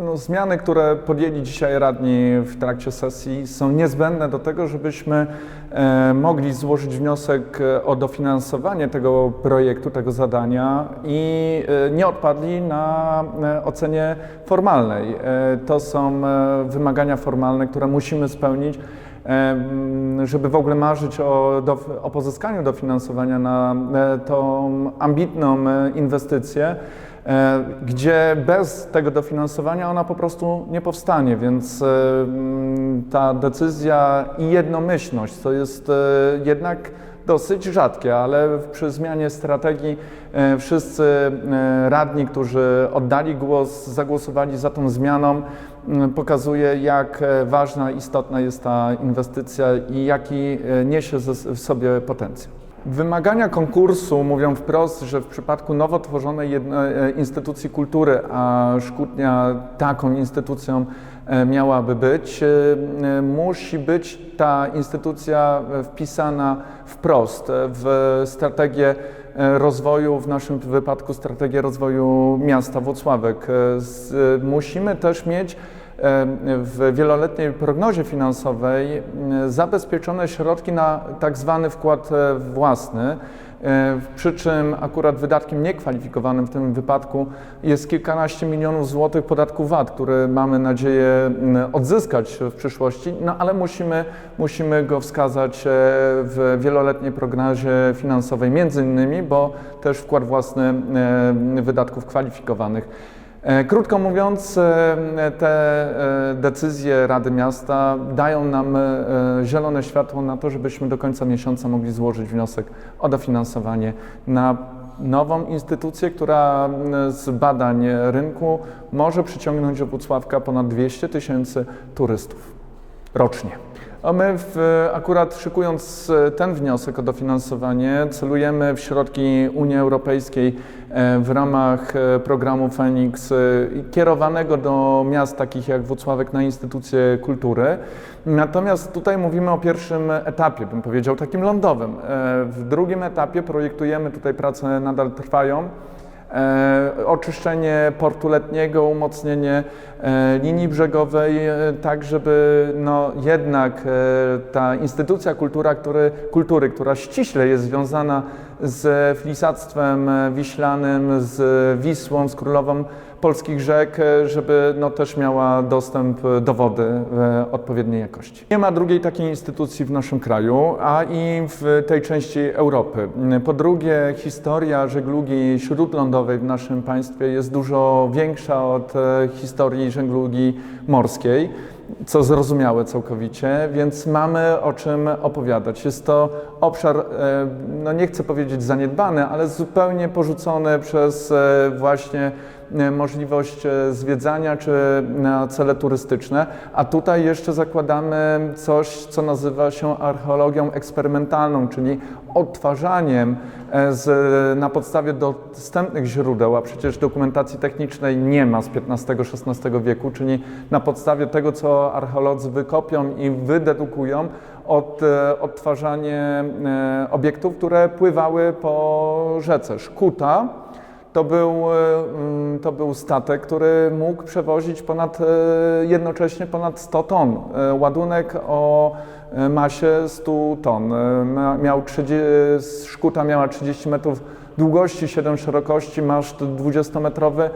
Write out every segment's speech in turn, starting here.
No, zmiany, które podjęli dzisiaj radni w trakcie sesji są niezbędne do tego, żebyśmy e, mogli złożyć wniosek e, o dofinansowanie tego projektu, tego zadania i e, nie odpadli na ocenie formalnej. To są wymagania formalne, które musimy spełnić żeby w ogóle marzyć o, o pozyskaniu dofinansowania na e, tą ambitną e, inwestycję, e, gdzie bez tego dofinansowania ona po prostu nie powstanie, więc ta decyzja i jednomyślność to jest jednak dosyć rzadkie, ale przy zmianie strategii e, wszyscy e, radni, którzy oddali głos, zagłosowali za tą zmianą, pokazuje, jak e, ważna, istotna jest ta inwestycja i jaki niesie w sobie potencjał. Wymagania konkursu mówią wprost, że w przypadku nowo tworzonej jedno, e, instytucji kultury, a Szkutnia taką instytucją e, miałaby być, e, musi być ta instytucja wpisana wprost w strategię rozwoju, w naszym wypadku strategię rozwoju miasta Włocławek. Musimy też mieć w wieloletniej prognozie finansowej zabezpieczone środki na tak zwany wkład e, własny, przy czym akurat wydatkiem niekwalifikowanym w tym wypadku jest kilkanaście milionów złotych podatku VAT, który mamy nadzieję odzyskać w przyszłości, no ale musimy, musimy go wskazać e, w wieloletniej prognozie finansowej między innymi, bo też wkład własny wydatków kwalifikowanych. E, Krótko mówiąc, e, te e, decyzje Rady Miasta dają nam zielone światło na to, żebyśmy do końca miesiąca mogli złożyć wniosek o dofinansowanie na nową instytucję, która z badań rynku może przyciągnąć do Włocławka ponad 200 tysięcy turystów rocznie. A my w, akurat szykując e, ten wniosek o dofinansowanie celujemy w środki Unii Europejskiej e, w ramach e, programu Fenix kierowanego do miast takich jak Włocławek na instytucje kultury. Natomiast tutaj mówimy o pierwszym etapie, bym powiedział takim lądowym. W drugim etapie projektujemy, tutaj prace nadal trwają, oczyszczenie portu letniego, umocnienie e, linii brzegowej, e, tak żeby no, jednak e, ta instytucja kultura, który, kultury, która ściśle jest związana z flisactwem wiślanym, z Wisłą, z królową polskich rzek, żeby no, też miała dostęp do wody odpowiedniej jakości. Nie ma drugiej takiej instytucji w naszym kraju, a i w tej części Europy. Po drugie, historia żeglugi śródlądowej w naszym państwie jest dużo większa od e, historii żeglugi morskiej co zrozumiałe całkowicie, więc mamy o czym opowiadać. Jest to obszar, e, no nie chcę powiedzieć zaniedbany, ale zupełnie porzucony przez e, właśnie możliwość e, zwiedzania czy na cele turystyczne, a tutaj jeszcze zakładamy coś, co nazywa się archeologią eksperymentalną, czyli odtwarzaniem e, z, na podstawie dostępnych źródeł, a przecież dokumentacji technicznej nie ma z XV-XVI wieku, czyli na podstawie tego, co archeolodzy wykopią i wydedukują, od, e, odtwarzanie e, obiektów, które pływały po rzece. Szkuta to był, e, mm, to był statek, który mógł przewozić ponad, e, jednocześnie ponad 100 ton. E, Ładunek o masie 100 ton. Miał 30, szkuta miała 30 metrów długości, 7 szerokości, maszt 20-metrowy,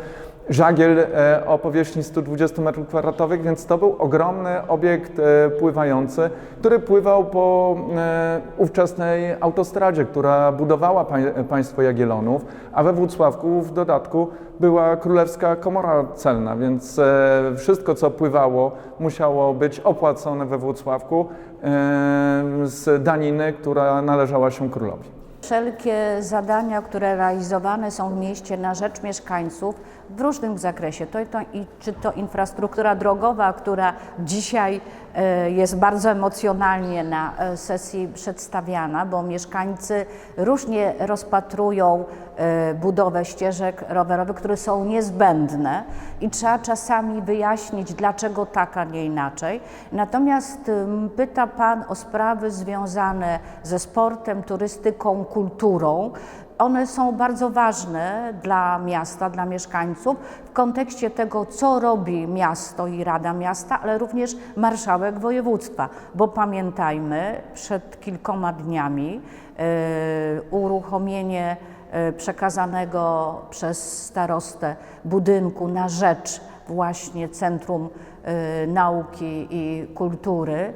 żagiel e, o powierzchni 120 m2, więc to był ogromny obiekt e, pływający, który pływał po e, ówczesnej autostradzie, która budowała pań- państwo Jagiellonów, a we Włocławku w dodatku była królewska komora celna, więc wszystko co pływało musiało być opłacone we Włocławku z daniny, która należała się królowi. Wszelkie zadania, które realizowane są w mieście na rzecz mieszkańców w różnym zakresie, to, to, i, czy to infrastruktura drogowa, która dzisiaj jest bardzo emocjonalnie na e, sesji przedstawiana, bo mieszkańcy różnie rozpatrują e, budowę ścieżek rowerowych, które są niezbędne i trzeba czasami wyjaśnić, dlaczego tak, a nie inaczej. Natomiast pyta Pan o sprawy związane ze sportem, turystyką, kulturą. One są bardzo ważne dla miasta, dla mieszkańców w kontekście tego, co robi miasto i Rada Miasta, ale również marszałek województwa, bo pamiętajmy, przed kilkoma dniami e, uruchomienie e, przekazanego przez starostę budynku na rzecz właśnie Centrum e, Nauki i Kultury,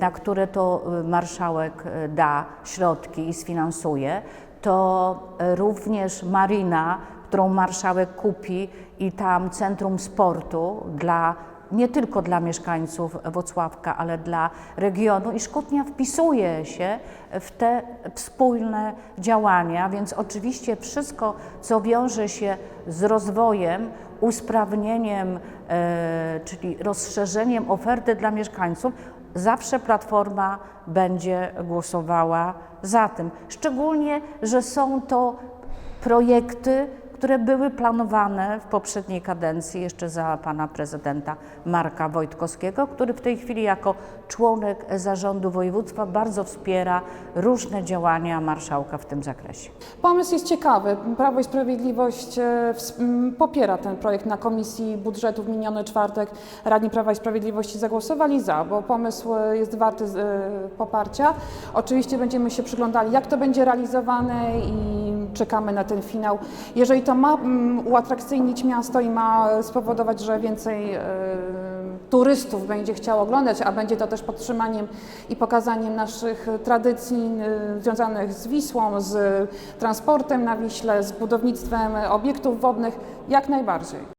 na które to marszałek da środki i sfinansuje, to również marina, którą marszałek kupi i tam Centrum Sportu dla nie tylko dla mieszkańców Wocławka, ale dla regionu. I Szkutnia wpisuje się w te wspólne działania, więc oczywiście wszystko, co wiąże się z rozwojem, usprawnieniem, e, czyli rozszerzeniem oferty dla mieszkańców, zawsze Platforma będzie głosowała za tym. Szczególnie, że są to projekty, które były planowane w poprzedniej kadencji jeszcze za pana prezydenta Marka Wojtkowskiego, który w tej chwili jako członek zarządu województwa bardzo wspiera różne działania marszałka w tym zakresie. Pomysł jest ciekawy. Prawo i Sprawiedliwość e, popiera ten projekt na Komisji Budżetu w miniony czwartek. Radni Prawa i Sprawiedliwości zagłosowali za, bo pomysł e, jest warty e, poparcia. Oczywiście będziemy się przyglądali, jak to będzie realizowane i czekamy na ten finał. Jeżeli to ma mm, uatrakcyjnić miasto i ma spowodować, że więcej e, turystów będzie chciało oglądać, a będzie to też podtrzymaniem i pokazaniem naszych tradycji e, związanych z Wisłą, z transportem na Wiśle, z budownictwem obiektów wodnych, jak najbardziej.